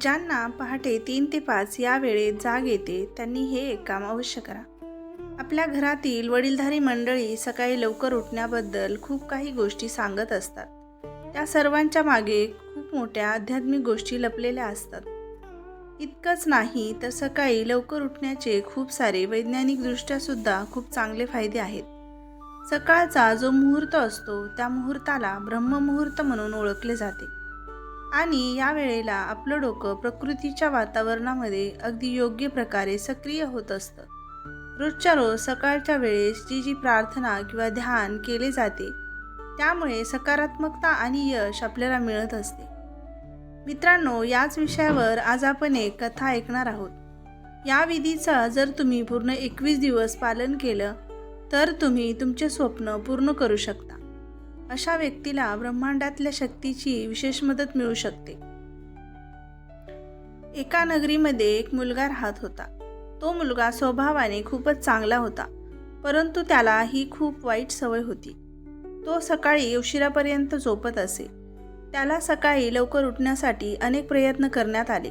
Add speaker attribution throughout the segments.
Speaker 1: ज्यांना पहाटे तीन ते पाच या वेळेत जाग येते त्यांनी हे एक काम अवश्य करा. आपल्या घरातील वडीलधारी मंडळी सकाळी लवकर उठण्याबद्दल खूप काही गोष्टी सांगत असतात. त्या सर्वांच्या मागे खूप मोठ्या आध्यात्मिक गोष्टी लपलेल्या असतात. इतकंच नाही तर सकाळी लवकर उठण्याचे खूप सारे वैज्ञानिकदृष्ट्यासुद्धा खूप चांगले फायदे आहेत. सकाळचा जो मुहूर्त असतो त्या मुहूर्ताला ब्रह्ममुहूर्त म्हणून ओळखले जाते. आणि या वेळेला आपलं डोकं प्रकृतीच्या वातावरणामध्ये अगदी योग्य प्रकारे सक्रिय होत असतं. रोजच्या रोज सकाळच्या वेळेस जी जी प्रार्थना किंवा ध्यान केले जाते त्यामुळे सकारात्मकता आणि यश आपल्याला मिळत असते. मित्रांनो याच विषयावर आज आपण एक कथा ऐकणार आहोत. या विधीचा जर तुम्ही पूर्ण एकवीस दिवस पालन केलं तर तुम्ही तुमचे स्वप्न पूर्ण करू शकता. अशा व्यक्तीला ब्रह्मांडातल्या शक्तीची विशेष मदत मिळू शकते. एका नगरीमध्ये एक मुलगा राहत होता. तो मुलगा स्वभावाने खूपच चांगला होता परंतु त्याला ही खूप वाईट सवय होती. तो सकाळी उशिरापर्यंत झोपत असे. त्याला सकाळी लवकर उठण्यासाठी अनेक प्रयत्न करण्यात आले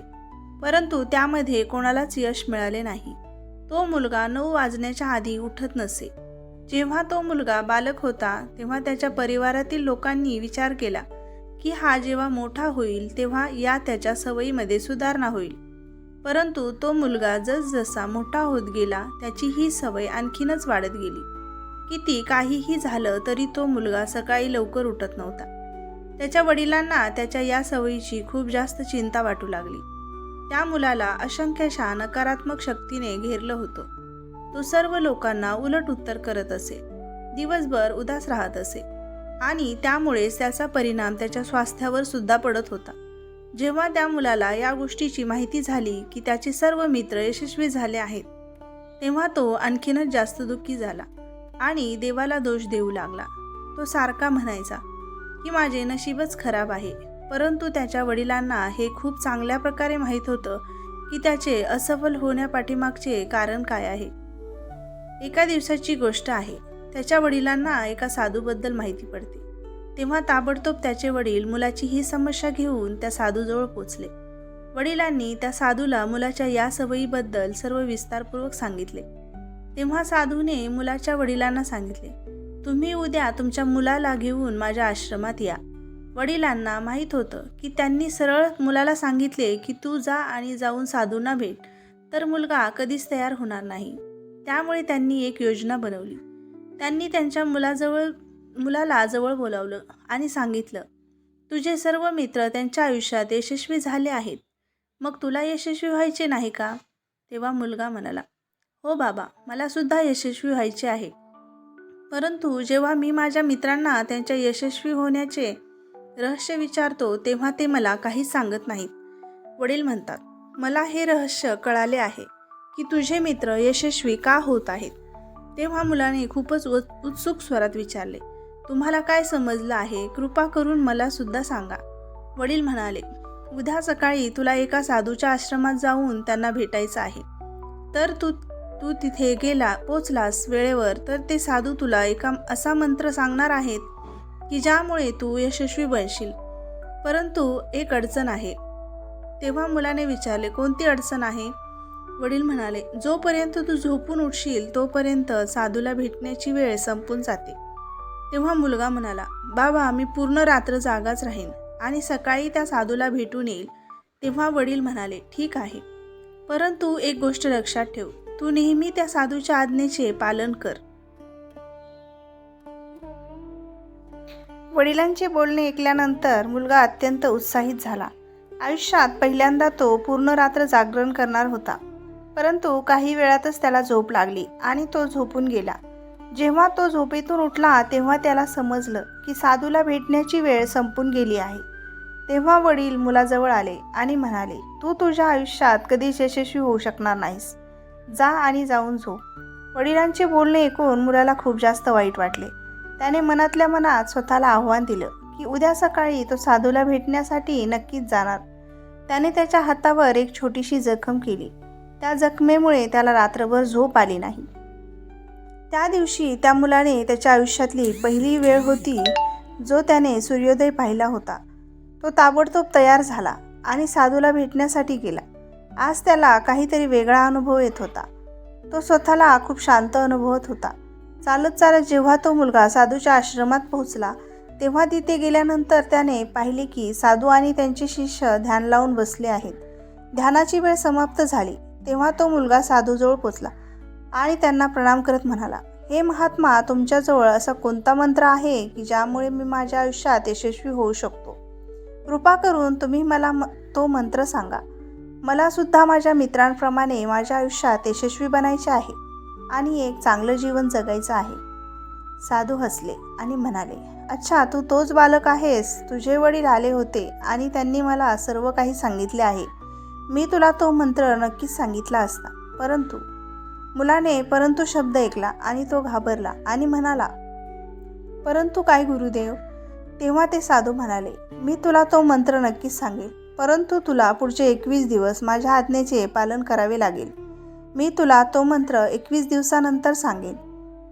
Speaker 1: परंतु त्यामध्ये कोणालाच यश मिळाले नाही. तो मुलगा नऊ वाजण्याच्या आधी उठत नसे. जेव्हा तो मुलगा बालक होता तेव्हा त्याच्या परिवारातील लोकांनी विचार केला की हा जेव्हा मोठा होईल तेव्हा या त्याच्या सवयीमध्ये सुधारणा होईल. परंतु तो मुलगा जसजसा मोठा होत गेला त्याची ही सवय आणखीनच वाढत गेली. किती काहीही झालं तरी तो मुलगा सकाळी लवकर उठत नव्हता. त्याच्या वडिलांना त्याच्या या सवयीची खूप जास्त चिंता वाटू लागली. त्या मुलाला असंख्यशा नकारात्मक शक्तीने घेरलं होतं. तो सर्व लोकांना उलट उत्तर करत असे. दिवसभर उदास राहत असे. आणि त्यामुळेच त्याचा परिणाम त्याच्या स्वास्थ्यावर सुद्धा पडत होता. जेव्हा त्या मुलाला या गोष्टीची माहिती झाली की त्याचे सर्व मित्र यशस्वी झाले आहेत तेव्हा तो आणखीनच जास्त दुःखी झाला आणि देवाला दोष देऊ लागला. तो सारखा म्हणायचा की माझे नशीबच खराब आहे. परंतु त्याच्या वडिलांना हे खूप चांगल्या प्रकारे माहीत होतं की त्याचे असफल होण्यापाठीमागचे कारण काय आहे. एका दिवसाची गोष्ट आहे. त्याच्या वडिलांना एका साधूबद्दल माहिती पडते. तेव्हा ताबडतोब त्याचे वडील मुलाची ही समस्या घेऊन त्या साधूजवळ पोचले. वडिलांनी त्या साधूला मुलाच्या या सवयीबद्दल सर्व विस्तारपूर्वक सांगितले. तेव्हा साधूने मुलाच्या वडिलांना सांगितले तुम्ही उद्या तुमच्या मुलाला घेऊन माझ्या आश्रमात या. वडिलांना माहीत होतं की त्यांनी सरळ मुलाला सांगितले की तू जा आणि जाऊन साधूंना भेट. तर मुलगा कधीच तयार होणार नाही. त्यामुळे त्यांनी एक योजना बनवली. त्यांनी त्यांच्या मुलाजवळ मुलाला जवळ बोलावलं आणि सांगितलं तुझे सर्व मित्र त्यांच्या आयुष्यात यशस्वी झाले आहेत. मग तुला यशस्वी व्हायचे नाही का? तेव्हा मुलगा म्हणाला हो बाबा मला सुद्धा यशस्वी व्हायचे आहे. परंतु जेव्हा मी माझ्या मित्रांना त्यांच्या यशस्वी होण्याचे रहस्य विचारतो तेव्हा ते मला काहीच सांगत नाहीत. वडील म्हणतात मला हे रहस्य कळाले आहे. की तुझे मित्र यशस्वी का होत आहेत? तेव्हा मुलाने खूपच उ उत्सुक स्वरात विचारले तुम्हाला काय समजलं आहे? कृपा करून मला सुद्धा सांगा. वडील म्हणाले उद्या सकाळी तुला एका साधूच्या आश्रमात जाऊन त्यांना भेटायचं आहे. तर तू तू तिथे गेला पोचलास वेळेवर तर ते साधू तुला एका असा मंत्र सांगणार आहेत की ज्यामुळे तू यशस्वी बनशील. परंतु एक अडचण आहे. तेव्हा मुलाने विचारले कोणती अडचण आहे? वडील म्हणाले जोपर्यंत तू झोपून उठशील तोपर्यंत साधूला भेटण्याची वेळ संपून जाते. तेव्हा मुलगा म्हणाला बाबा मी पूर्ण रात्र जागाच राहीन आणि सकाळी त्या साधूला भेटून येईल. तेव्हा वडील म्हणाले ठीक आहे. परंतु एक गोष्ट लक्षात ठेव. तू नेहमी त्या साधूच्या आज्ञेचे पालन कर. वडिलांचे बोलणे ऐकल्यानंतर मुलगा अत्यंत उत्साहित झाला. आयुष्यात पहिल्यांदा तो पूर्ण रात्र जागरण करणार होता. परंतु काही वेळातच त्याला झोप लागली आणि तो झोपून गेला. जेव्हा तो झोपेतून उठला तेव्हा त्याला समजलं की साधूला भेटण्याची वेळ संपून गेली आहे. तेव्हा वडील मुलाजवळ आले आणि म्हणाले तू तुझ्या आयुष्यात कधीच यशस्वी होऊ शकणार नाहीस. जा आणि जाऊन झोप. वडिलांचे बोलणे ऐकून मुलाला खूप जास्त वाईट वाटले. त्याने मनातल्या मनात स्वतःला आव्हान दिलं की उद्या सकाळी तो साधूला भेटण्यासाठी नक्कीच जाणार. त्याने त्याच्या हातावर एक छोटीशी जखम केली. त्या जखमेमुळे त्याला रात्रभर झोप आली नाही. त्या दिवशी त्या मुलाने त्याच्या आयुष्यातली पहिली वेळ होती जो त्याने सूर्योदय पाहिला होता. तो ताबडतोब तयार झाला आणि साधूला भेटण्यासाठी गेला. आज त्याला काहीतरी वेगळा अनुभव येत होता. तो स्वतःला खूप शांत अनुभवत होता. चालत चालत जेव्हा तो मुलगा साधूच्या आश्रमात पोहोचला तेव्हा तिथे गेल्यानंतर त्याने पाहिले की साधू आणि त्यांचे शिष्य ध्यान लावून बसले आहेत. ध्यानाची वेळ समाप्त झाली. तेव्हा तो मुलगा साधूजवळ पोचला आणि त्यांना प्रणाम करत म्हणाला हे महात्मा तुमच्याजवळ असा कोणता मंत्र आहे की ज्यामुळे मी माझ्या आयुष्यात यशस्वी होऊ शकतो? कृपा करून तुम्ही मला म तो मंत्र सांगा. मला सुद्धा माझ्या मित्रांप्रमाणे माझ्या आयुष्यात यशस्वी बनायचे आहे आणि एक चांगलं जीवन जगायचं आहे. साधू हसले आणि म्हणाले अच्छा तू तोच बालक आहेस. तुझे वडील आले होते आणि त्यांनी मला सर्व काही सांगितले आहे. मी तुला तो मंत्र नक्कीच सांगितला असता. परंतु मुलाने परंतु शब्द ऐकला आणि तो घाबरला आणि म्हणाला परंतु काय गुरुदेव? तेव्हा ते साधू म्हणाले मी तुला तो मंत्र नक्कीच सांगेल. परंतु तुला पुढचे एकवीस दिवस माझ्या आज्ञेचे पालन करावे लागेल. मी तुला तो मंत्र एकवीस दिवसानंतर सांगेन.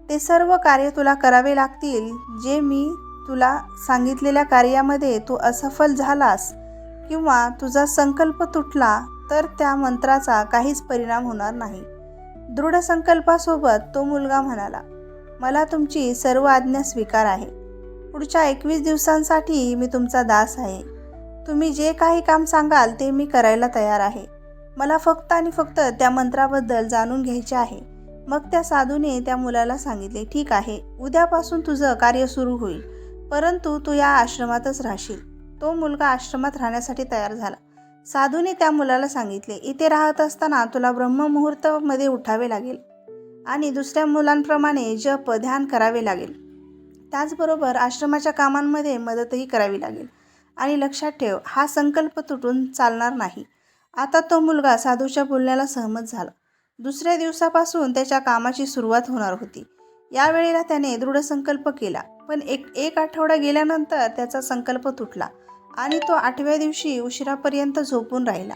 Speaker 1: ते सर्व कार्य तुला करावे लागतील जे मी तुला सांगितलेल्या कार्यामध्ये तू असफल झालास. किंवा तुझा संकल्प तुटला तर त्या मंत्राचा काहीच परिणाम होणार नाही. दृढ संकल्पासोबत तो मुलगा म्हणाला मला तुमची सर्व आज्ञा स्वीकार आहे. पुढच्या एकवीस दिवसांसाठी मी तुमचा दास आहे. तुम्ही जे काही काम सांगाल ते मी करायला तयार आहे. मला फक्त आणि फक्त त्या मंत्राबद्दल जाणून घ्यायचे आहे. मग त्या साधूने त्या मुलाला सांगितले ठीक आहे उद्यापासून तुझं कार्य सुरू होईल परंतु तू या आश्रमातच राहशील. तो मुलगा आश्रमात राहण्यासाठी तयार झाला. साधूने त्या मुलाला सांगितले इथे राहत असताना तुला ब्रह्ममुहूर्तामध्ये उठावे लागेल आणि दुसऱ्या मुलांप्रमाणे जप ध्यान करावे लागेल. त्याचबरोबर आश्रमाच्या कामांमध्ये मदतही करावी लागेल. आणि लक्षात ठेव हा संकल्प तुटून चालणार नाही आता तो मुलगा साधूच्या बोलण्याला सहमत झाला. दुसऱ्या दिवसापासून त्याच्या कामाची सुरुवात होणार होती. यावेळेला त्याने दृढ संकल्प केला. पण एक एक आठवडा गेल्यानंतर त्याचा संकल्प तुटला. आणि तो आठव्या दिवशी उशिरापर्यंत झोपून राहिला.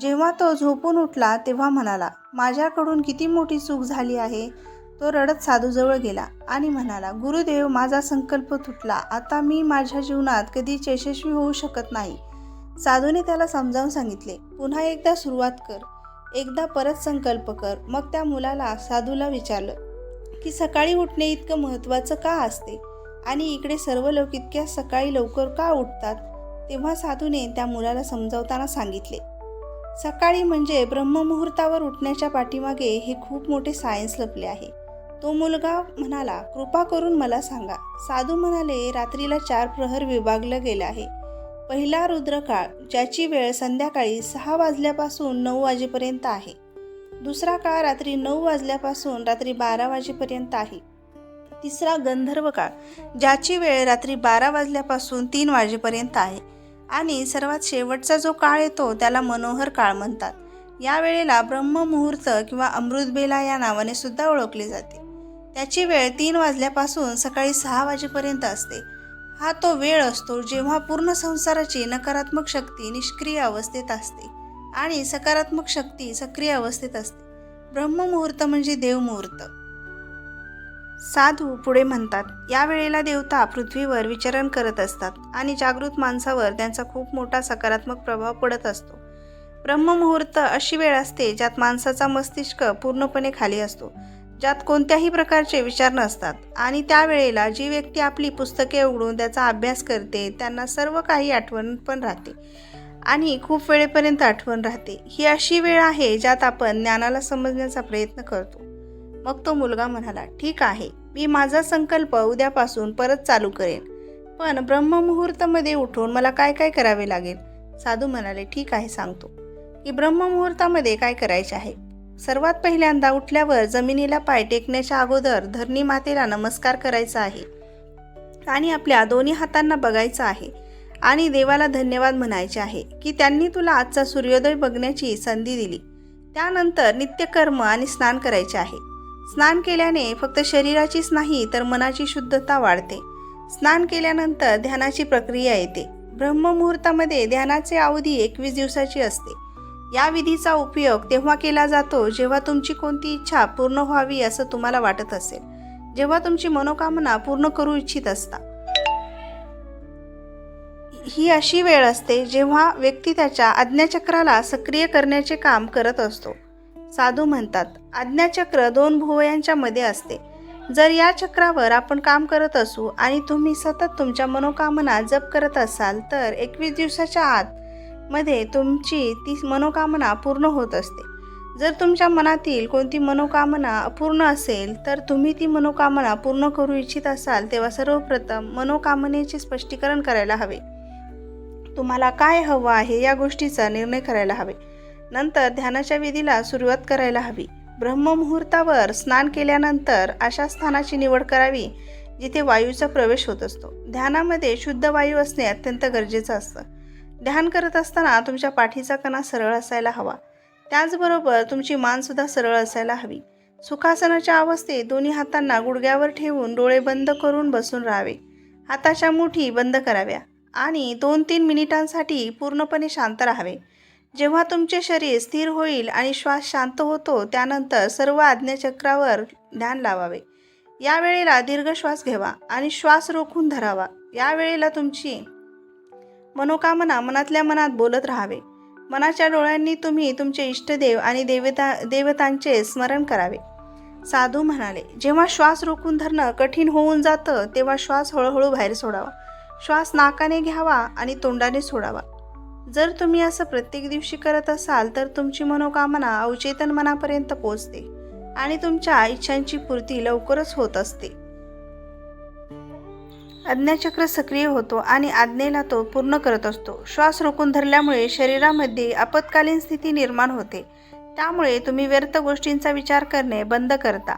Speaker 1: जेव्हा तो झोपून उठला तेव्हा म्हणाला माझ्याकडून किती मोठी चूक झाली आहे? तो रडत साधूजवळ गेला आणि म्हणाला गुरुदेव माझा संकल्प तुटला. आता मी माझ्या जीवनात कधीच यशस्वी होऊ शकत नाही. साधूने त्याला समजावून सांगितले पुन्हा एकदा सुरुवात कर. एकदा परत संकल्प कर. मग त्या मुलाला साधूला विचारलं की सकाळी उठणे इतकं महत्त्वाचं का असते? आणि इकडे सर्व लोक इतक्या सकाळी लवकर का उठतात? तेव्हा साधूने त्या मुलाला समजावताना सांगितले सकाळी म्हणजे ब्रह्ममुहूर्तावर उठण्याच्या पाठीमागे हे खूप मोठे सायन्स लपले आहे. तो मुलगा म्हणाला कृपा करून मला सांगा. साधू म्हणाले रात्रीला चार प्रहर विभागलं गेलं आहे. पहिला रुद्रकाळ ज्याची वेळ संध्याकाळी सहा वाजल्यापासून नऊ वाजेपर्यंत आहे. दुसरा काळ रात्री नऊ वाजल्यापासून रात्री बारा वाजेपर्यंत आहे. तिसरा गंधर्व काळ ज्याची वेळ रात्री बारा वाजल्यापासून तीन वाजेपर्यंत आहे. आणि सर्वात शेवटचा जो काळ येतो त्याला मनोहर काळ म्हणतात. या वेळेला ब्रह्ममुहूर्त किंवा अमृतबेला या नावाने सुद्धा ओळखले जाते. त्याची वेळ तीन वाजल्यापासून सकाळी सहा वाजेपर्यंत असते. हा तो वेळ असतो जेव्हा पूर्ण संसाराची नकारात्मक शक्ती निष्क्रिय अवस्थेत असते आणि सकारात्मक शक्ती सक्रिय अवस्थेत असते. ब्रह्ममुहूर्त म्हणजे देवमुहूर्त. साधू पुढे म्हणतात या वेळेला देवता पृथ्वीवर विचरण करत असतात आणि जागृत माणसावर त्यांचा खूप मोठा सकारात्मक प्रभाव पडत असतो. ब्रह्ममुहूर्त अशी वेळ असते ज्यात माणसाचा मस्तिष्क पूर्णपणे खाली असतो ज्यात कोणत्याही प्रकारचे विचार नसतात. आणि त्या वेळेला जी व्यक्ती आपली पुस्तके उघडून त्याचा अभ्यास करते त्यांना सर्व काही आठवण पण राहते आणि खूप वेळेपर्यंत आठवण राहते. ही अशी वेळ आहे ज्यात आपण ज्ञानाला समजण्याचा प्रयत्न करतो. मग तो मुलगा म्हणाला ठीक आहे मी माझा संकल्प उद्यापासून परत चालू करेन. पण ब्रह्ममुहूर्तामध्ये उठून मला काय काय करावे लागेल? साधू म्हणाले ठीक आहे सांगतो. की ब्रह्ममुहूर्तामध्ये काय करायचे आहे? सर्वात पहिल्यांदा उठल्यावर जमिनीला पाय टेकण्याच्या अगोदर धरणी मातेला नमस्कार करायचा आहे. आणि आपल्या दोन्ही हातांना बघायचं आहे. आणि देवाला धन्यवाद म्हणायचे आहे की त्यांनी तुला आजचा सूर्योदय बघण्याची संधी दिली. त्यानंतर नित्यकर्म आणि स्नान करायचे आहे. स्नान केल्याने फक्त शरीराचीच नाही तर मनाची शुद्धता वाढते. स्नान केल्यानंतर ध्यानाची प्रक्रिया येते. ब्रह्ममुहूर्तामध्ये ध्यानाचे अवधी एकवीस दिवसाची असते. या विधीचा उपयोग तेव्हा केला जातो जेव्हा तुमची कोणती इच्छा पूर्ण व्हावी असं तुम्हाला वाटत असेल. जेव्हा तुमची मनोकामना पूर्ण करू इच्छित असता. ही अशी वेळ असते जेव्हा व्यक्ती त्याच्या आज्ञाचक्राला सक्रिय करण्याचे काम करत असतो. साधू म्हणतात आज्ञाचक्र दोन भुवयांच्या मध्ये असते. जर या चक्रावर आपण काम करत असू आणि तुम्ही सतत तुमच्या मनोकामना जप करत असाल तर एकवीस दिवसाच्या आत मध्ये तुमची ती मनोकामना पूर्ण होत असते. जर तुमच्या मनातील कोणती मनोकामना अपूर्ण असेल तर तुम्ही ती मनोकामना पूर्ण करू इच्छित असाल तेव्हा सर्वप्रथम मनोकामनेचे स्पष्टीकरण करायला हवे. तुम्हाला काय हवं आहे या गोष्टीचा निर्णय करायला हवे. नंतर ध्यानाच्या विधीला सुरुवात करायला हवी. ब्रह्ममुहूर्तावर स्नान केल्यानंतर अशा स्थानाची निवड करावी जिथे वायूचा प्रवेश होत असतो. ध्यानामध्ये शुद्ध वायू असणे अत्यंत गरजेचं असतं. ध्यान करत असताना तुमच्या पाठीचा कणा सरळ असायला हवा. त्याचबरोबर तुमची मानसुद्धा सरळ असायला हवी. सुखासनाच्या अवस्थेत दोन्ही हातांना गुडघ्यावर ठेवून डोळे बंद करून बसून राहावे. हाताच्या मुठी बंद कराव्या आणि दोन तीन मिनिटांसाठी पूर्णपणे शांत राहावे. जेव्हा तुमचे शरीर स्थिर होईल आणि श्वास शांत होतो त्यानंतर सर्व आज्ञाचक्रावर ध्यान लावावे. या वेळेला दीर्घ श्वास घ्यावा आणि श्वास रोखून धरावा. या वेळेला तुमची मनोकामना मनातल्या मनात बोलत राहावे. मनाच्या डोळ्यांनी तुम्ही तुमचे इष्टदेव आणि देवता देवतांचे स्मरण करावे. साधू म्हणाले जेव्हा श्वास रोखून धरणं कठीण होऊन जातं तेव्हा श्वास हळूहळू बाहेर सोडावा. श्वास नाकाने घ्यावा आणि तोंडाने सोडावा. जर तुम्ही असं प्रत्येक दिवशी करत असाल तर तुमची मनोकामना अवचेतन मनापर्यंत पोचते आणि तुमच्या इच्छांची पूर्ती लवकरच होत असते. आज्ञाचक्र सक्रिय होतो आणि आज्ञेला तो पूर्ण करत असतो. श्वास रोखून धरल्यामुळे शरीरामध्ये आपत्कालीन स्थिती निर्माण होते. त्यामुळे तुम्ही व्यर्थ गोष्टींचा विचार करणे बंद करता.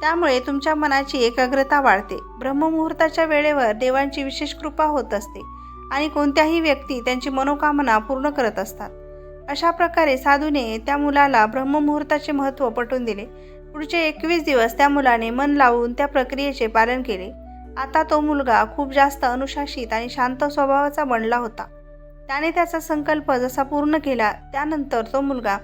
Speaker 1: त्यामुळे तुमच्या मनाची एकाग्रता वाढते. ब्रह्ममुहूर्ताच्या वेळेवर देवांची विशेष कृपा होत असते. आणि कोणत्याही व्यक्ती त्यांची मनोकामना पूर्ण करत असतात. अशा प्रकारे साधूने त्या मुलाला ब्रह्ममुहूर्ताचे महत्त्व पटवून दिले. पुढचे एकवीस दिवस त्या मुलाने मन लावून त्या प्रक्रियेचे पालन केले. आता तो मुलगा खूप जास्त अनुशासित आणि शांत स्वभावाचा बनला होता. त्याने त्याचा संकल्प जसा पूर्ण केला त्यानंतर तो मुलगा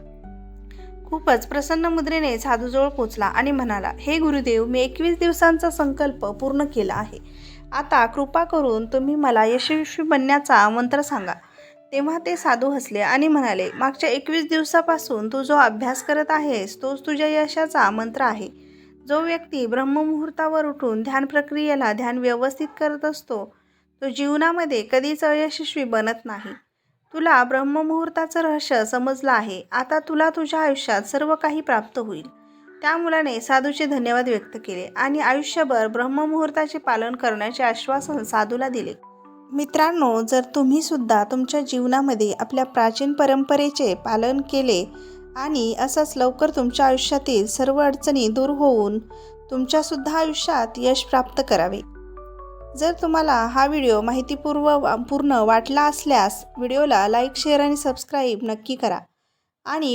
Speaker 1: खूपच प्रसन्न मुद्रेने साधूजवळ पोचला आणि म्हणाला हे गुरुदेव मी एकवीस दिवसांचा संकल्प पूर्ण केला आहे. आता कृपा करून तुम्ही मला यशस्वी बनण्याचा मंत्र सांगा. तेव्हा ते साधू हसले आणि म्हणाले मागच्या एकवीस दिवसापासून तू जो अभ्यास करत आहेस तोच तुझ्या यशाचा मंत्र आहे. जो व्यक्ती ब्रह्ममुहूर्तावर उठून ध्यान प्रक्रियेला ध्यान व्यवस्थित करत असतो तो जीवनामध्ये कधीच अयशस्वी बनत नाही. तुला ब्रह्ममुहूर्ताचं रहस्य समजलं आहे. आता तुला तुझ्या आयुष्यात सर्व काही प्राप्त होईल. त्या मुलाने साधूचे धन्यवाद व्यक्त केले आणि आयुष्यभर ब्रह्ममुहूर्ताचे पालन करण्याचे आश्वासन साधूला दिले. मित्रांनो जर तुम्ही सुद्धा तुमच्या जीवनामध्ये आपल्या प्राचीन परंपरेचे पालन केले आणि असंच लवकर तुमच्या आयुष्यातील सर्व अडचणी दूर होऊन तुमच्यासुद्धा आयुष्यात यश प्राप्त करावे. जर तुम्हाला हा व्हिडिओ माहितीपूर्व पूर्ण वाटला असल्यास व्हिडिओला लाईक शेअर आणि सबस्क्राईब नक्की करा. आणि